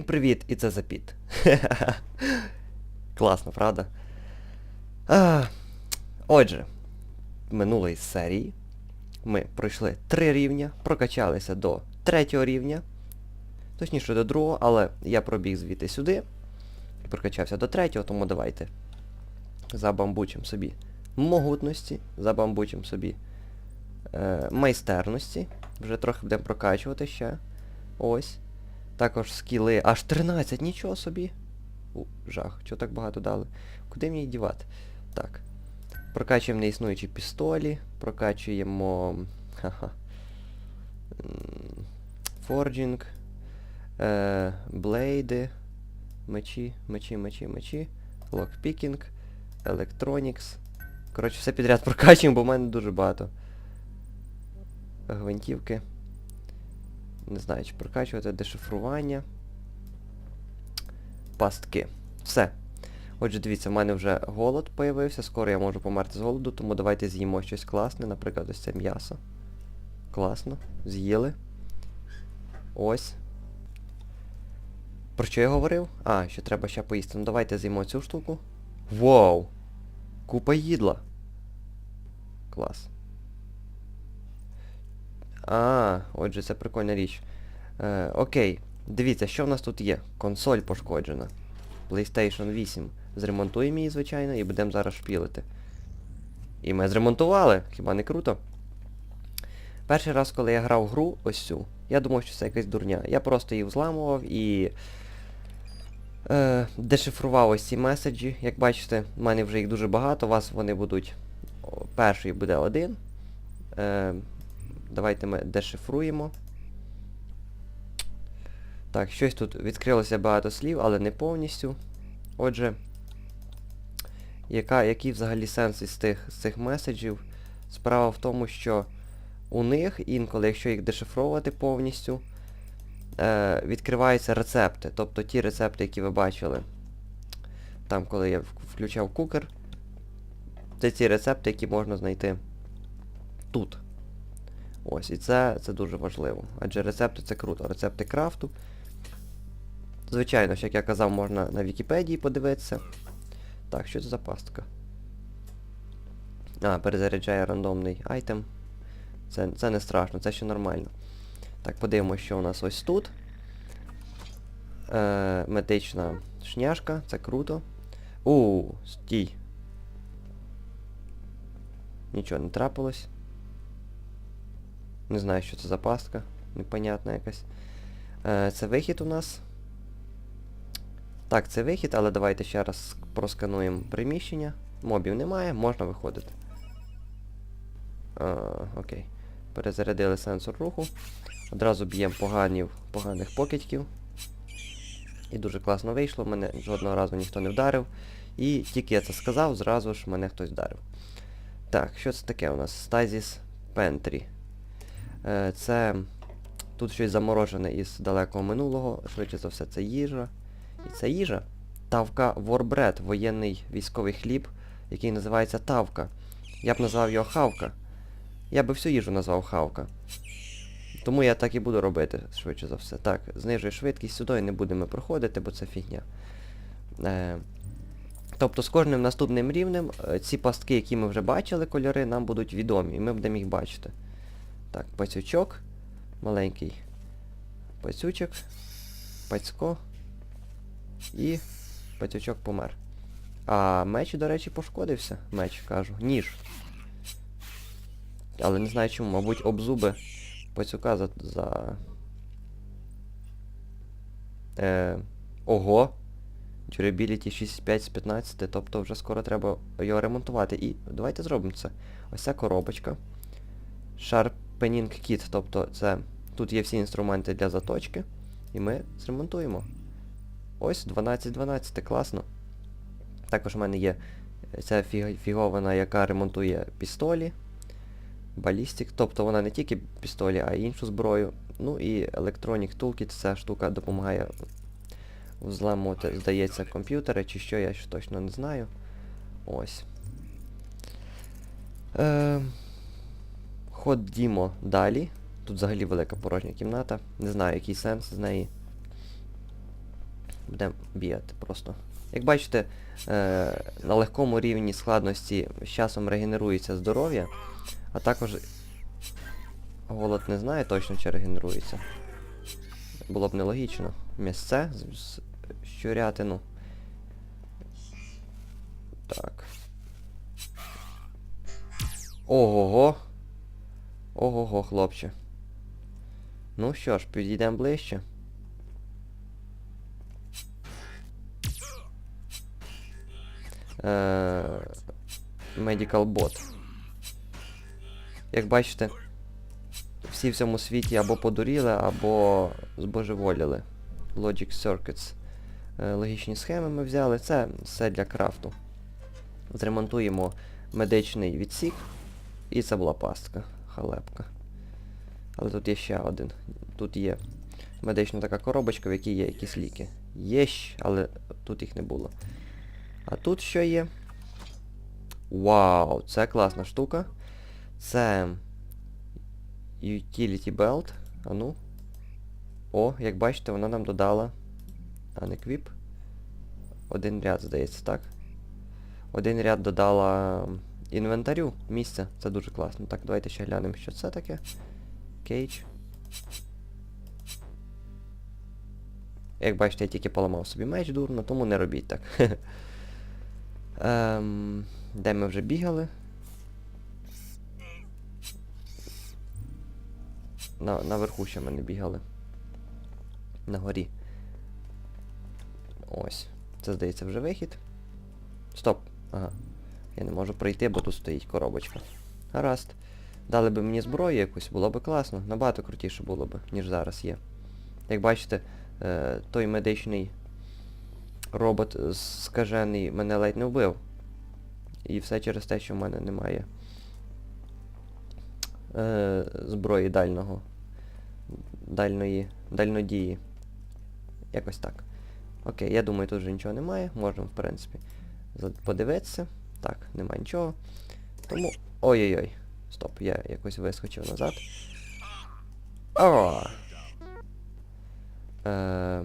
Всім привіт, і це Запіт. Класно, правда? А, отже, минулої серії ми пройшли три рівня, прокачалися до третього рівня. Точніше до другого, але я пробіг звідти сюди. І прокачався до третього, тому давайте забамбучимо собі могутності, забамбучимо собі е, майстерності. Вже трохи будемо прокачувати ще. Ось. Також скіли. Аж 13, нічого собі. У, жах, чого так багато дали? Куди мені дівати? Так. Прокачуємо неіснуючі пістолі, прокачуємо. Ха-ха. Форджінг. Е, блейди. Мечі, мечі, мечі, мечі. Локпікінг. Електронікс. Коротше, все підряд прокачуємо, бо в мене дуже багато. Гвинтівки. Не знаю, чи прокачувати дешифрування. Пастки. Все. Отже, дивіться, в мене вже голод появився, скоро я можу померти з голоду, тому давайте з'їмо щось класне, наприклад, ось це м'ясо. Класно. З'їли. Ось. Про що я говорив? А, що треба ще поїсти. Ну давайте з'їмо цю штуку. Вау! Купа їдла. Клас. А, отже, це прикольна річ. Е, окей, дивіться, що в нас тут є. Консоль пошкоджена. PlayStation 8. Зремонтуємо її, звичайно, і будемо зараз шпілити. І ми зремонтували, хіба не круто? Перший раз, коли я грав гру ось цю, я думав, що це якась дурня. Я просто її взламував і е, дешифрував ось ці меседжі. Як бачите, в мене вже їх дуже багато, у вас вони будуть. Перший буде один. Е, Давайте ми дешифруємо. Так, щось тут відкрилося багато слів, але не повністю. Отже, яка, який взагалі сенс із тих, з цих меседжів? Справа в тому, що у них інколи, якщо їх дешифровувати повністю, е, відкриваються рецепти. Тобто ті рецепти, які ви бачили. Там, коли я включав кукер, це ці рецепти, які можна знайти тут. Ось, і це, це дуже важливо. Адже рецепти це круто. Рецепти крафту. Звичайно, як я казав, можна на Вікіпедії подивитися. Так, що це за пастка? А, перезаряджає рандомний айтем. Це, це не страшно, це ще нормально. Так, подивимося, що у нас ось тут. Е, медична шняшка, це круто. У, стій. Нічого не трапилось. Не знаю, що це за пастка. Непонятна якась. Е, це вихід у нас. Так, це вихід, але давайте ще раз проскануємо приміщення. Мобів немає, можна виходити. А, окей. Перезарядили сенсор руху. Одразу б'ємо поганів, поганих покидьків. І дуже класно вийшло, мене жодного разу ніхто не вдарив. І тільки я це сказав, зразу ж мене хтось вдарив. Так, що це таке у нас? Stasis Pantry. Е, Це тут щось заморожене із далекого минулого, швидше за все це їжа. І це їжа. Тавка Warбread, воєнний військовий хліб, який називається Тавка. Я б назвав його Хавка. Я би всю їжу назвав Хавка. Тому я так і буду робити, швидше за все. Так, знижую швидкість сюди не будемо проходити, бо це фігня. Е, тобто з кожним наступним рівнем е, ці пастки, які ми вже бачили, кольори, нам будуть відомі, і ми будемо їх бачити. Так, пацючок. Маленький пацючок. Пацько. І пацючок помер. А меч, до речі, пошкодився. Меч, кажу. Ніж. Але не знаю чому, мабуть, об зуби пацюка за. за... Е, ого! Durability 6,5 з 15, тобто вже скоро треба його ремонтувати. І давайте зробимо це. Ось ця коробочка. Sharpening Kit, тобто це тут є всі інструменти для заточки. І ми зремонтуємо. Ось 12-12, класно. Також в мене є ця фігована, яка ремонтує пістолі, балістик, тобто вона не тільки пістолі, а й іншу зброю. Ну і Electronic Toolkit, ця штука допомагає взламувати, здається, комп'ютери чи що, я ж точно не знаю. Ось. Е, Ходімо далі. Тут взагалі велика порожня кімната. Не знаю, який сенс з неї. Будемо бігати просто. Як бачите, е, на легкому рівні складності з часом регенерується здоров'я, а також голод не знає точно, чи регенерується. Було б нелогічно. Місце з щурятину. Так. Ого-го. Ого-го, хлопче. Ну що ж, підійдемо ближче. Medical Bot. Як бачите, всі в цьому світі або подуріли, або збожеволіли. Logic Circuits. Е, Логічні схеми ми взяли. Це все для крафту. Зремонтуємо медичний відсік. І це була пастка. Халепка. Але тут є ще один. Тут є медична така коробочка, в якій є якісь ліки. Є, але тут їх не було. А тут що є? Вау, це класна штука. Це Utility Belt. А ну. О, як бачите, вона нам додала. Unequip. Один ряд, здається, так? Один ряд додала інвентарю місця. Це дуже класно. Так, давайте ще глянемо, що це таке. Кейдж. Як бачите, я тільки поламав собі меч дурно, тому не робіть так. ем, де ми вже бігали? На, наверху ще ми не бігали. На горі. Ось. Це здається вже вихід. Стоп. Ага. Я не можу пройти, бо тут стоїть коробочка. Гаразд. Дали би мені зброю якусь, було би класно. Набагато крутіше було б, ніж зараз є. Як бачите, е, той медичний робот скажений мене ледь не вбив. І все через те, що в мене немає е, зброї дального. Дальної. Дальнодії. Якось так. Окей, я думаю, тут вже нічого немає. Можемо, в принципі, подивитися. Так, немає нічого. Тому... Ой-ой-ой. Стоп, я якось вискочив назад. О! Е...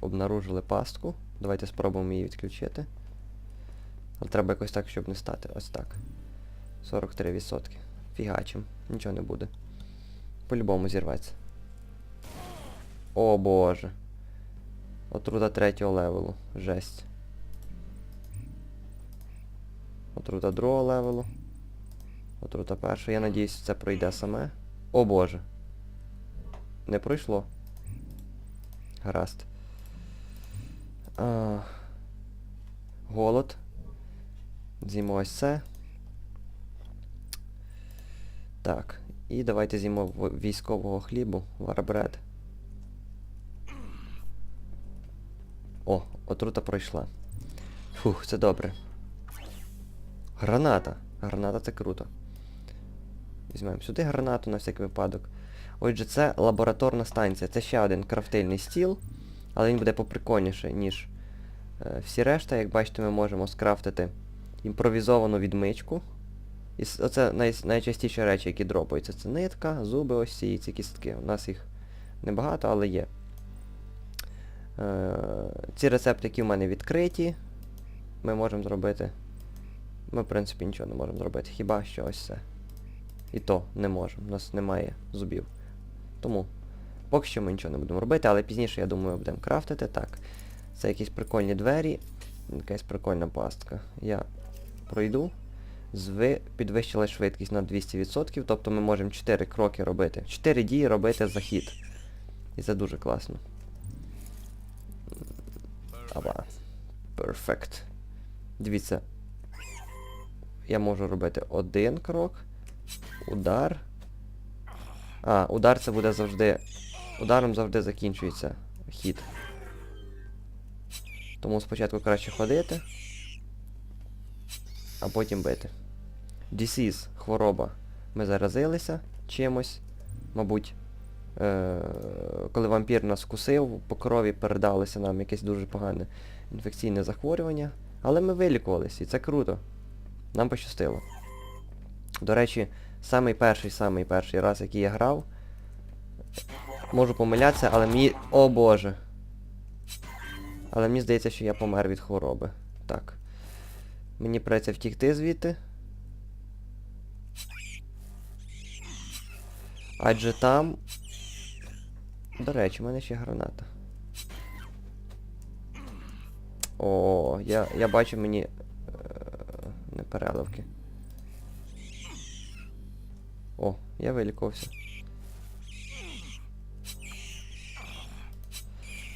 Обнаружили пастку. Давайте спробуємо її відключити. Але треба якось так, щоб не стати. Ось так. 43%. Фігачим. Нічого не буде. По-любому зірветься. О боже. Отрута третього левелу. Жесть. Отрута другого левелу. Отрута першого. Я надіюсь, це пройде саме. О боже. Не пройшло. Гаразд. А, голод. З'їмо ось це. Так. І давайте з'їмо військового хлібу. Варбред. О, отрута пройшла. Фух, це добре. Граната. Граната це круто. Візьмемо сюди гранату на всякий випадок. Отже, це лабораторна станція. Це ще один крафтильний стіл, але він буде поприкольніше, ніж е, всі решта. Як бачите, ми можемо скрафтити імпровізовану відмичку. І оце най, найчастіші речі, які дропаються. Це нитка, зуби ось ці, ці кістки. У нас їх небагато, але є. Е, ці рецепти, які в мене відкриті, ми можемо зробити. Ми, в принципі, нічого не можемо зробити. Хіба що ось це. І то не можемо. У нас немає зубів. Тому поки що ми нічого не будемо робити, але пізніше, я думаю, будемо крафтити. Так. Це якісь прикольні двері. Якась прикольна пастка. Я пройду. Зви... Підвищила швидкість на 200%, тобто ми можемо 4 кроки робити. 4 дії робити за хід. І це дуже класно. Аба. Перфект. Дивіться. Я можу робити один крок. Удар. А, удар це буде завжди. Ударом завжди закінчується хід. Тому спочатку краще ходити, а потім бити. Disease, хвороба. Ми заразилися чимось. Мабуть, е- коли вампір нас вкусив, по крові передалося нам якесь дуже погане інфекційне захворювання. Але ми вилікувалися, і це круто. Нам пощастило. До речі, самий перший, самий перший раз, який я грав. Можу помилятися, але мені... О боже! Але мені здається, що я помер від хвороби. Так. Мені придеться втікти звідти. Адже там. До речі, в мене ще граната. О, я, я бачу мені. Переливки. О, я вилікувався.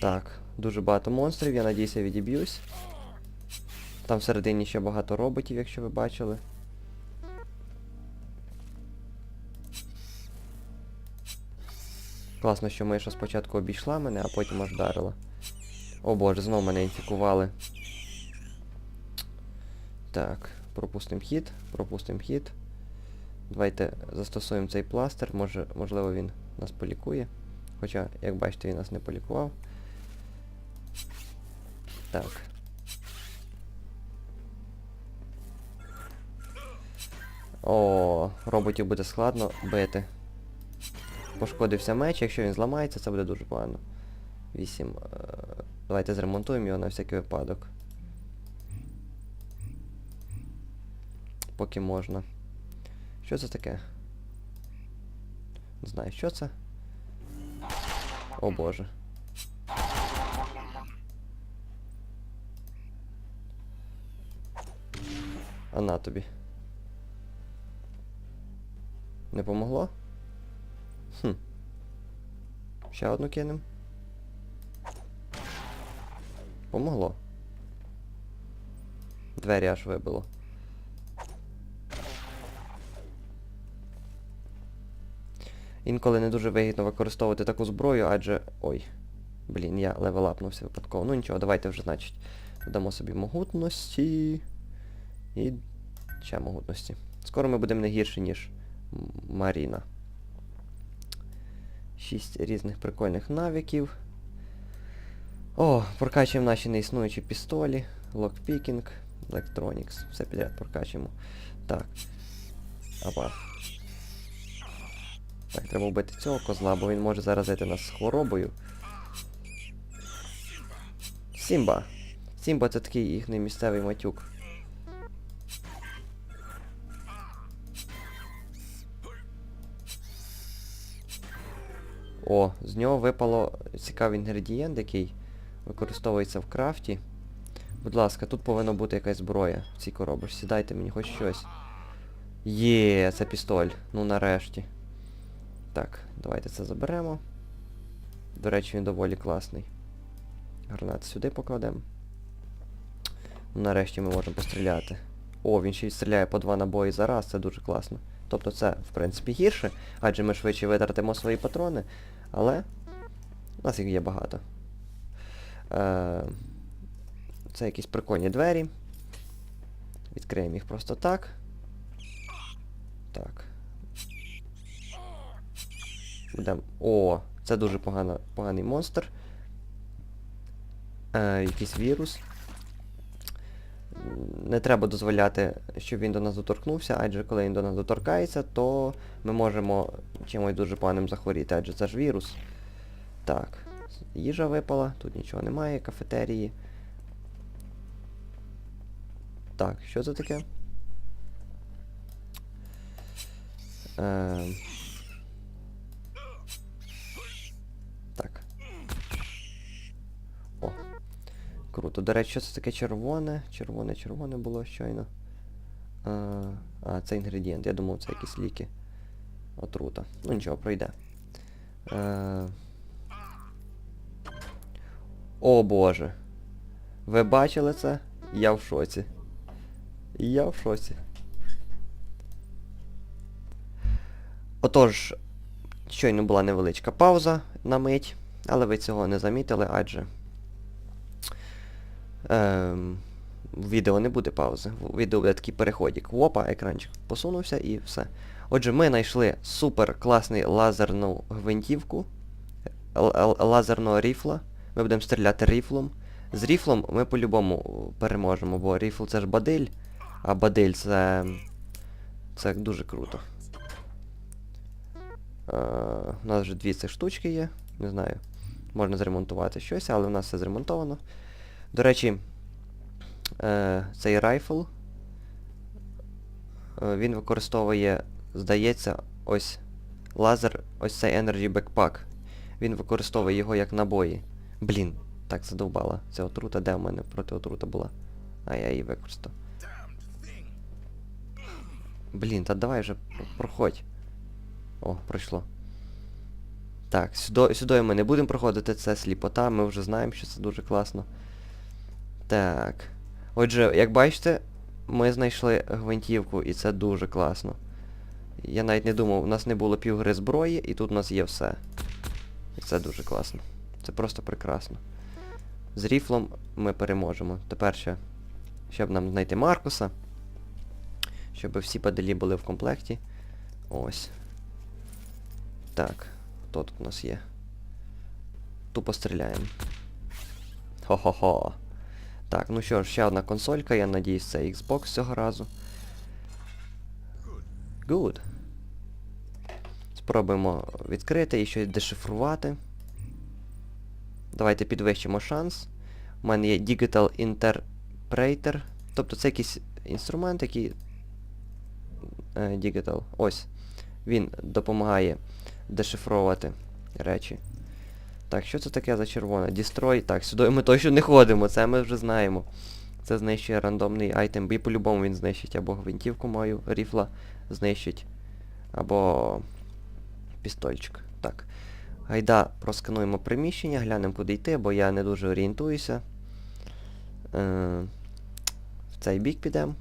Так, дуже багато монстрів, я надіюся відіб'юсь. Там всередині ще багато роботів, якщо ви бачили. Класно, що миша спочатку обійшла мене, а потім аж вдарила. О боже, знову мене інфікували. Так, пропустимо хід, пропустимо хід. Давайте застосуємо цей пластир, може, можливо він нас полікує. Хоча, як бачите, він нас не полікував. Так. О, роботів буде складно бити. Пошкодився меч, якщо він зламається, це буде дуже погано. 8. Е, давайте зремонтуємо його на всякий випадок. Поки можна. Що це таке? Не знаю, що це. О боже. А на тобі. Не помогло? Хм. Ще одну кинем. Помогло. Двері аж вибило. Інколи не дуже вигідно використовувати таку зброю, адже... Ой. Блін, я левелапнувся випадково. Ну нічого, давайте вже, значить, додамо собі могутності. І ще могутності. Скоро ми будемо не гірші, ніж Маріна. Шість різних прикольних навиків. О, прокачуємо наші неіснуючі пістолі, локпікінг, Electronics. Все підряд прокачуємо. Так. Апа. Так, треба вбити цього козла, бо він може заразити нас з хворобою. Сімба. Сімба це такий їхній місцевий матюк. О, з нього випало цікавий інгредієнт, який використовується в крафті. Будь ласка, тут повинна бути якась зброя в цій коробочці. Дайте мені хоч щось. Є, це пістоль. Ну нарешті. Так, давайте це заберемо. До речі, він доволі класний. Гранат сюди покладемо. Ну, Нарешті ми можемо постріляти. О, він ще й стріляє по два набої за раз, це дуже класно. Тобто це, в принципі, гірше, адже ми швидше витратимо свої патрони, але у нас їх є багато. Е, це якісь прикольні двері. Відкриємо їх просто так. Так. Будем... О, це дуже погано, поганий монстр. Е, якийсь вірус. Не треба дозволяти, щоб він до нас доторкнувся, адже коли він до нас доторкається, то ми можемо чимось дуже поганим захворіти, адже це ж вірус. Так, їжа випала, тут нічого немає, кафетерії. Так, що це таке? Ем... Круто. До речі, що це таке червоне? Червоне, червоне було щойно. А, а, це інгредієнт. Я думав, це якісь ліки. Отрута. Ну нічого, пройде. Е... О боже. Ви бачили це? Я в шоці. Я в шоці. Отож, щойно була невеличка пауза на мить, але ви цього не замітили, адже ем, відео не буде паузи. Відео буде такий переходик. Вопа, екранчик посунувся і все. Отже, ми знайшли супер класний лазерну гвинтівку, лазерного ріфла. Ми будемо стріляти ріфлом. З ріфлом ми по-любому переможемо, бо ріфл це ж бадиль, а бадиль це. Це дуже круто. Е, у нас вже дві цих штучки є. Не знаю. Можна зремонтувати щось, але у нас все зремонтовано. До речі, е, цей райфл, е, він використовує, здається, ось лазер, ось цей Energy Backpack. Він використовує його як набої. Блін, так задовбала. Це отрута, де в мене проти отрута була? А я її використав. Блін, та давай вже проходь. О, пройшло. Так, сюди, сюди ми не будемо проходити, це сліпота, ми вже знаємо, що це дуже класно. Так. Отже, як бачите, ми знайшли гвинтівку, і це дуже класно. Я навіть не думав, у нас не було півгри зброї, і тут у нас є все. І це дуже класно. Це просто прекрасно. З ріфлом ми переможемо. Тепер ще, щоб нам знайти Маркуса. Щоб всі паделі були в комплекті. Ось. Так, хто тут у нас є? Тупо стріляємо. Хо-хо-хо. Так, ну що ж, ще одна консолька, я надіюсь, це Xbox цього разу. Good. Спробуємо відкрити і щось дешифрувати. Давайте підвищимо шанс. У мене є Digital Interpreter. Тобто це якийсь інструмент, який. е, Digital. Ось. Він допомагає дешифровувати речі. Так, що це таке за червоне? Destroy. Так, сюди ми точно не ходимо, це ми вже знаємо. Це знищує рандомний айтем, і по-любому він знищить або гвинтівку мою ріфла знищить, або пістольчик. Так. Гайда проскануємо приміщення, глянемо куди йти, бо я не дуже орієнтуюся. Е, в цей бік підемо.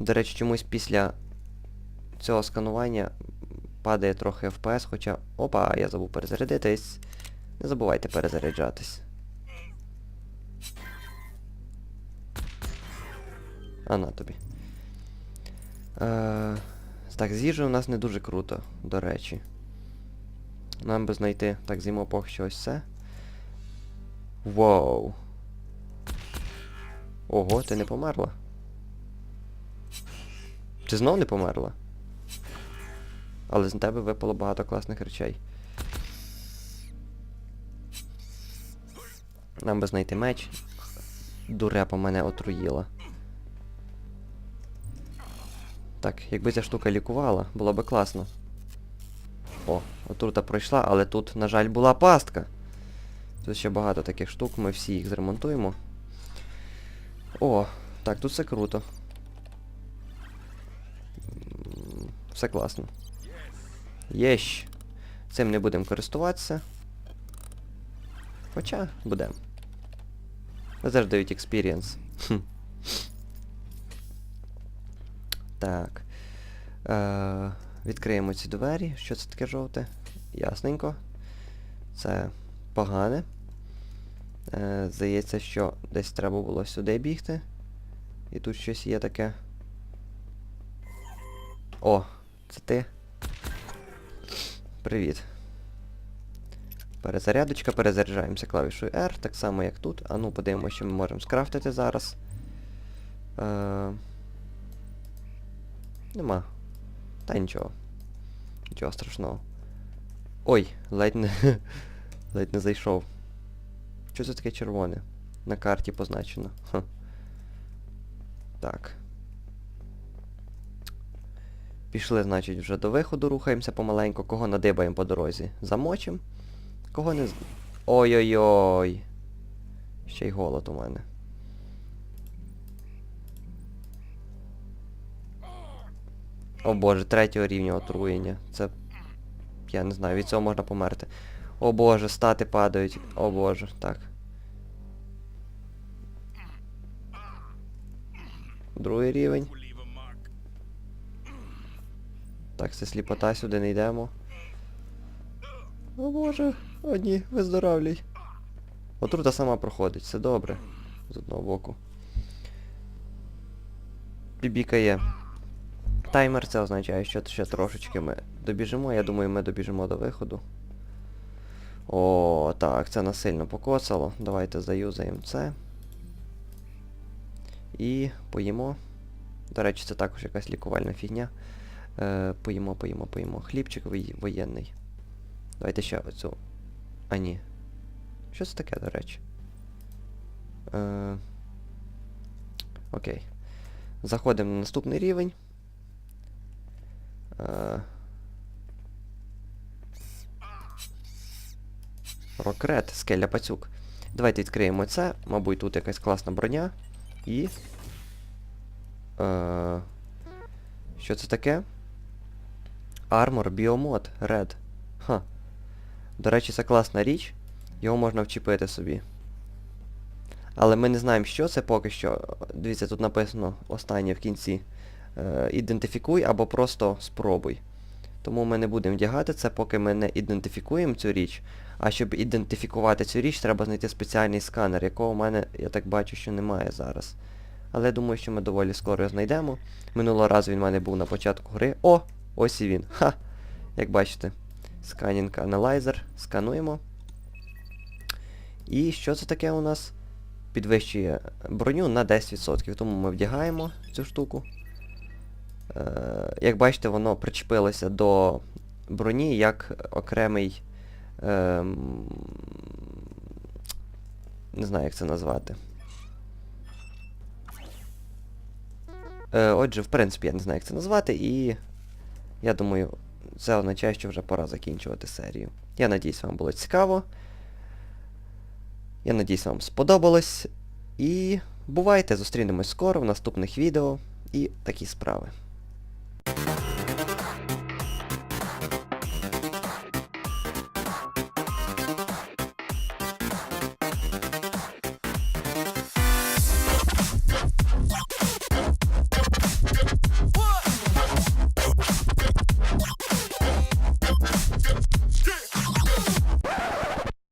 До речі, чомусь після цього сканування падає трохи FPS, хоча... Опа, я забув перезарядитись. Не забувайте перезаряджатись. А на тобі. Е, так, з у нас не дуже круто, до речі. Нам би знайти. Так, з'їмо поки що ось це. Воу. Ого, ти не померла? Ти знов не померла? Але з тебе випало багато класних речей. Нам би знайти меч. Дурепа мене отруїла. Так, якби ця штука лікувала, було би класно. О, отрута пройшла, але тут, на жаль, була пастка. Тут ще багато таких штук, ми всі їх зремонтуємо. О, так, тут все круто. Все класно. Єщ. Цим не будемо користуватися. Хоча, будемо. Завжди дають. Хм. Так. Е, відкриємо ці двері. Що це таке жовте? Ясненько. Це погане. Е, здається, що десь треба було сюди бігти. І тут щось є таке. О, це ти. Привіт. Перезарядочка, перезаряджаємося клавішою R, так само як тут. А ну подивимося, що ми можемо скрафтити зараз. Е... Нема. Та нічого. Нічого страшного. Ой, ледь не. ледь не зайшов. Що це таке червоне? На карті позначено. Ха. Так. Пішли, значить, вже до виходу рухаємося помаленьку. Кого надибаємо по дорозі? Замочим. Кого не. Ой-ой-ой. Ще й голод у мене. О боже, третього рівня отруєння. Це. Я не знаю, від цього можна померти. О боже, стати падають. О боже, так. Другий рівень. Так, це сліпота, сюди не йдемо. О боже, о ні, виздоравлюй. Отрута сама проходить, все добре. З одного боку. Бібікає. Таймер це означає, що ще трошечки ми добіжимо. Я думаю, ми добіжимо до виходу. О, так, це нас сильно покоцало. Давайте заюзаємо це. І поїмо. До речі, це також якась лікувальна фігня. Е, поїмо, поїмо, поїмо. Хлібчик воєнний. Давайте ще оцю. А ні. Що це таке, до речі? Е, окей. Заходимо на наступний рівень. Е, Рокрет, скеля пацюк. Давайте відкриємо це. Мабуть, тут якась класна броня. І. Е, що це таке? Armor Biomod Red. Ха. До речі, це класна річ. Його можна вчепити собі. Але ми не знаємо, що це поки що. Дивіться, тут написано останнє в кінці. Е, ідентифікуй або просто спробуй. Тому ми не будемо вдягати це, поки ми не ідентифікуємо цю річ. А щоб ідентифікувати цю річ, треба знайти спеціальний сканер, якого в мене, я так бачу, що немає зараз. Але я думаю, що ми доволі скоро його знайдемо. Минулого разу він в мене був на початку гри. О! Ось і він. Ха! Як бачите. Сканінг аналайзер. Скануємо. І що це таке у нас? Підвищує броню на 10%, тому ми вдягаємо цю штуку. Е, як бачите, воно причепилося до броні як окремий. ем, не знаю, як це назвати. Е, отже, в принципі, я не знаю, як це назвати, і я думаю, це означає, що вже пора закінчувати серію. Я надіюсь, вам було цікаво. Я надіюсь, вам сподобалось. І бувайте, зустрінемось скоро в наступних відео і такі справи.